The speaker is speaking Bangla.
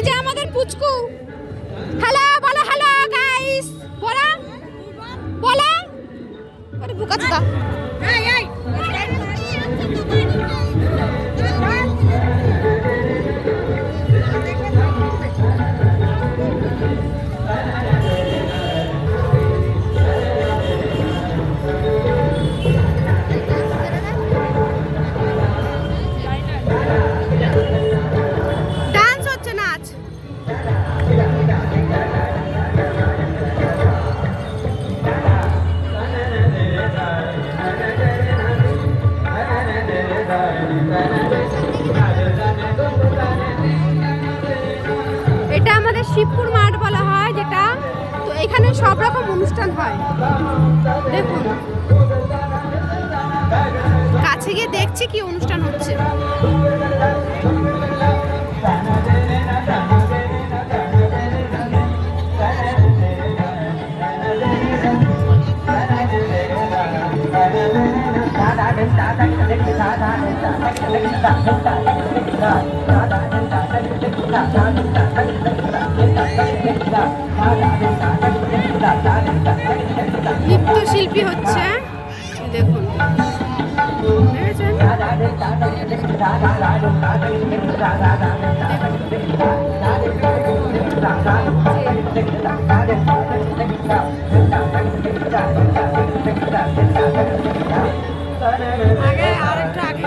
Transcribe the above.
এই যে আমাদের পুচকু। হ্যালো বলো হ্যালো গাইস বলা। বলা। বুকা শিবপুর মাঠ বলা হয়, যেটা তো এখানে সব রকম অনুষ্ঠান হয়। দেখুন। কাছে গিয়ে দেখছি কি অনুষ্ঠান হচ্ছে। নৃত্যশিল্পী হচ্ছে দেখুন? আগে আরেকটু আগে